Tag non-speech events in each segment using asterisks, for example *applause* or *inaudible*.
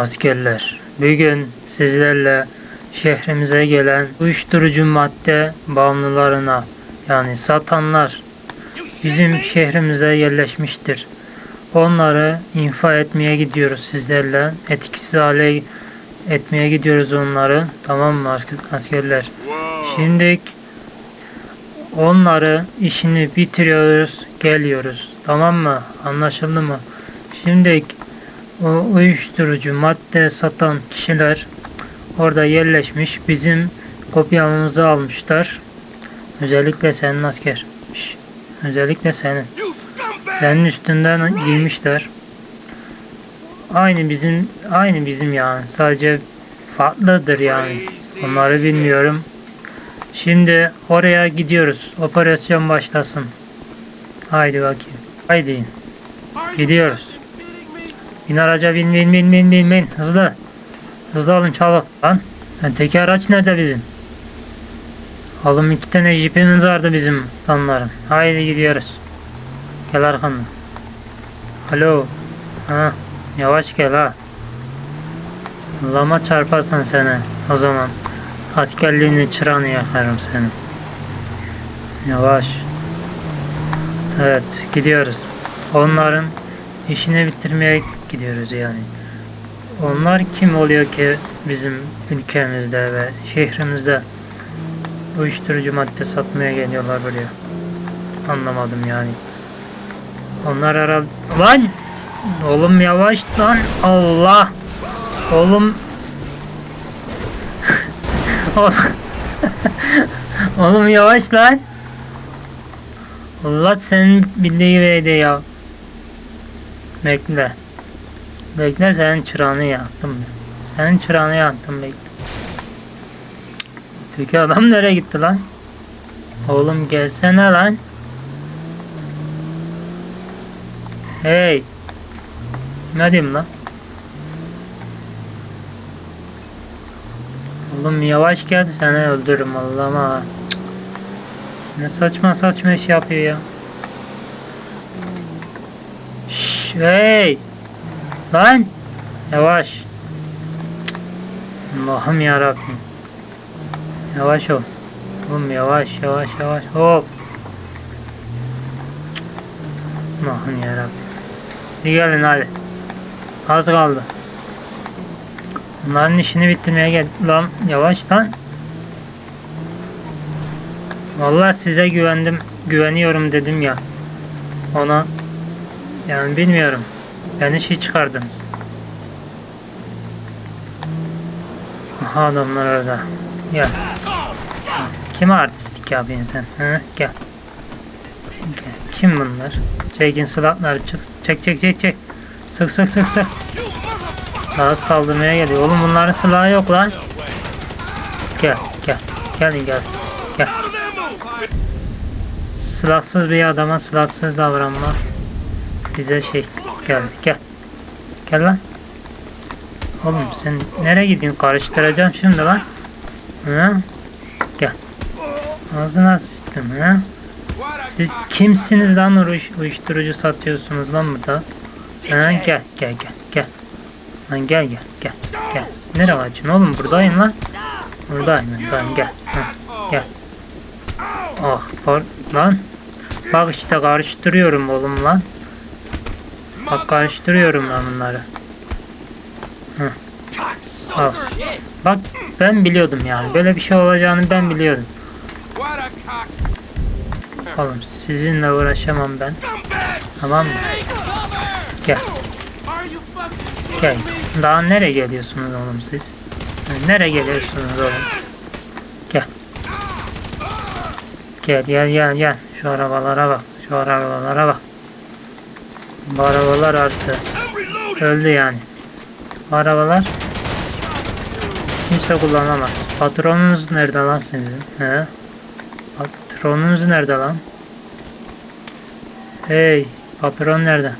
askerler. Bugün sizlerle şehrimize gelen uyuşturucu madde bağımlılarına yani satanlar bizim şehrimize yerleşmiştir. Onları infa etmeye gidiyoruz sizlerle. Etkisiz hale etmeye gidiyoruz onları. Tamam mı askerler? Şimdi onları işini bitiriyoruz, geliyoruz. Tamam mı? Anlaşıldı mı? Şimdi uyuşturucu madde satan kişiler orada yerleşmiş. Bizim kopyamızı almışlar. Özellikle senin asker. Şş, özellikle senin. Senin üstünden giymişler. Aynı bizim aynı bizim yani. Sadece farklıdır yani. Onları bilmiyorum. Şimdi oraya gidiyoruz. Operasyon başlasın. Haydi bakayım. Haydi. Gidiyoruz. Bin araca bin bin bin bin bin bin. Hızlı. Hızlı alın çabuk. Lan. Öteki araç nerede bizim? Oğlum iki tane jipimiz vardı bizim tanların. Haydi gidiyoruz. Gel arkamdan. Alo. Ha. Yavaş gel ha. Lama çarparsan seni o zaman. Askerliğini çırağını yakarım senin. Yavaş. Evet gidiyoruz. Onların işini bitirmeye gidiyoruz yani. Onlar kim oluyor ki bizim ülkemizde ve şehrimizde uyuşturucu madde satmaya geliyorlar buraya. Anlamadım yani. Onlar herhalde... Lan! Oğlum yavaş lan! Allah! Oğlum... *laughs* *laughs* Oğlum yavaş lan! Allah senin bildiği verdi ya. Bekle. Bekle senin çırağını yaktım. ben. Senin çırağını yaktım bekle. Öteki adam nereye gitti lan? Oğlum gelsene lan. Hey. Ne diyeyim lan? Oğlum yavaş gel seni öldürürüm Allah'ım ha. Ne saçma saçma iş yapıyor ya. Şşş hey. Lan. Yavaş. Allah'ım yarabbim. Yavaş ol. Oğlum yavaş yavaş yavaş hop. Allah'ım yarabbim. Hadi gelin hadi. Az kaldı. Bunların işini bitirmeye gel. Lan yavaş lan. Vallahi size güvendim. Güveniyorum dedim ya. Ona. Yani bilmiyorum. Beni şey çıkardınız. Aha adamlar orada. Gel. Kime artistlik yapıyorsun sen? Hı? Gel. Gel. Kim bunlar? Çekin silahları çek çek çek çek. Sık sık sık sık. Daha saldırmaya geliyor. Oğlum bunların silahı yok lan. Gel gel. Gelin gel. Gel. Silahsız bir adama silahsız davranma. Bize şey geldi. Gel. Gel lan. Oğlum sen nereye gidiyorsun? Karıştıracağım şimdi lan. Hı? Gel. Ağzına sıçtım ha. Siz kimsiniz lan uyuş, uyuşturucu satıyorsunuz lan burada? Ha, gel gel gel gel. Lan gel gel gel gel. Nereye açın oğlum buradayım lan. Buradayım buradayım gel. Ha, gel. Ah par lan. Bak işte karıştırıyorum oğlum lan. Bak lan bunları. Al. Bak ben biliyordum yani. Böyle bir şey olacağını ben biliyordum. Oğlum sizinle uğraşamam ben. Tamam mı? Gel. Gel. Daha nereye geliyorsunuz oğlum siz? Nereye geliyorsunuz oğlum? Gel. Gel gel gel gel. Şu arabalara bak. Şu arabalara bak. Bu arabalar artı. Öldü yani. Bu arabalar kimse kullanamaz. Patronunuz nerede lan sizin? He? Patronunuz nerede lan? Hey, patron nerede?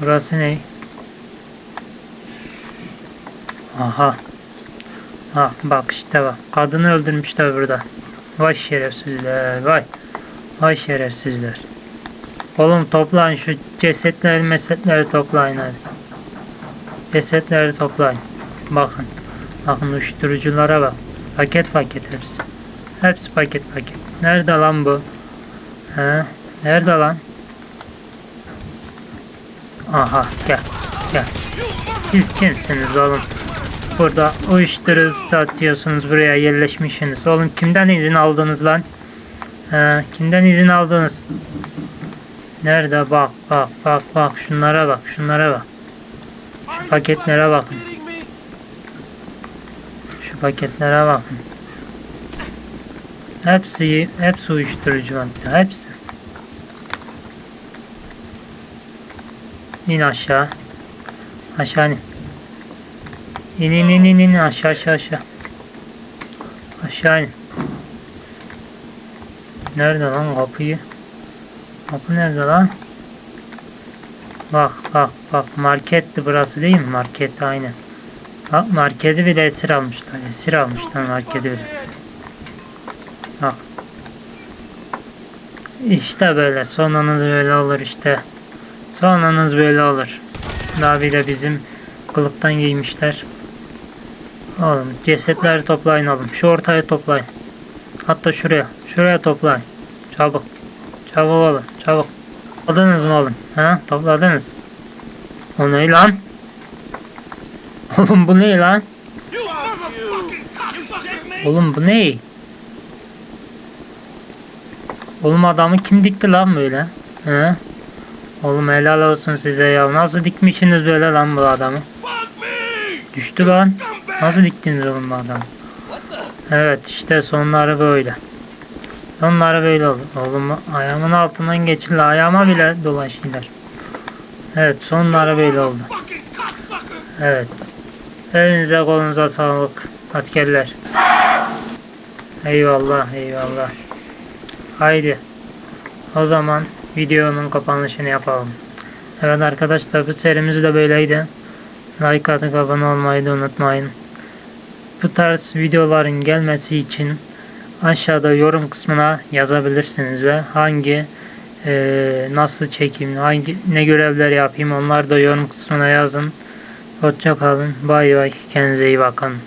Burası ne? Aha. Ha bak işte bak. Kadını öldürmüşler burada. Vay şerefsizler. Vay. Vay şerefsizler. Oğlum toplayın şu cesetleri mesetleri toplayın hadi. Cesetleri toplayın. Bakın. Bakın uyuşturuculara bak. Paket paket hepsi. Hepsi paket paket. Nerede lan bu? He? Nerede lan? Aha gel. Gel. Siz kimsiniz oğlum? Burada uyuşturucu satıyorsunuz buraya yerleşmişsiniz. Oğlum kimden izin aldınız lan? He, kimden izin aldınız? Nerede bak bak bak bak şunlara bak şunlara bak. Şu paketlere bakın. Şu paketlere bakın. Hepsi hepsi uyuşturucu madde hepsi. İn aşağı. Aşağı in. İn in in in, aşağı aşağı aşağı. Aşağı in. Nerede lan kapıyı? Kapı nerede lan? Bak bak bak marketti burası değil mi? Market aynen. Bak marketi bile esir almışlar. Esir almışlar marketi bile. Bak. İşte böyle sonunuz böyle olur işte. Sonunuz böyle olur. Daha bir de bizim kılıktan giymişler. Oğlum cesetleri toplayın oğlum. Şu ortaya toplayın. Hatta şuraya. Şuraya toplayın. Çabuk. Çabuk olun. Çabuk. Topladınız mı oğlum? Ha? Topladınız. O ne lan? *laughs* Oğlum bu ne lan? Oğlum bu ne? Oğlum adamı kim dikti lan böyle? He? Oğlum helal olsun size ya. Nasıl dikmişsiniz böyle lan bu adamı? Düştü lan. Nasıl diktiniz oğlum bu adamı? Evet işte sonları böyle. Sonları böyle oldu. Oğlum ayağımın altından geçildi. Ayağıma bile dolaştılar. Evet sonları böyle oldu. Evet. Elinize kolunuza sağlık askerler. Eyvallah eyvallah. Haydi. O zaman videonun kapanışını yapalım. Evet arkadaşlar bu serimiz de böyleydi. Like atıp abone olmayı da unutmayın. Bu tarz videoların gelmesi için aşağıda yorum kısmına yazabilirsiniz ve hangi eee, nasıl çekeyim, hangi ne görevler yapayım onlar da yorum kısmına yazın. Hoşça kalın. Bay bay. Kendinize iyi bakın.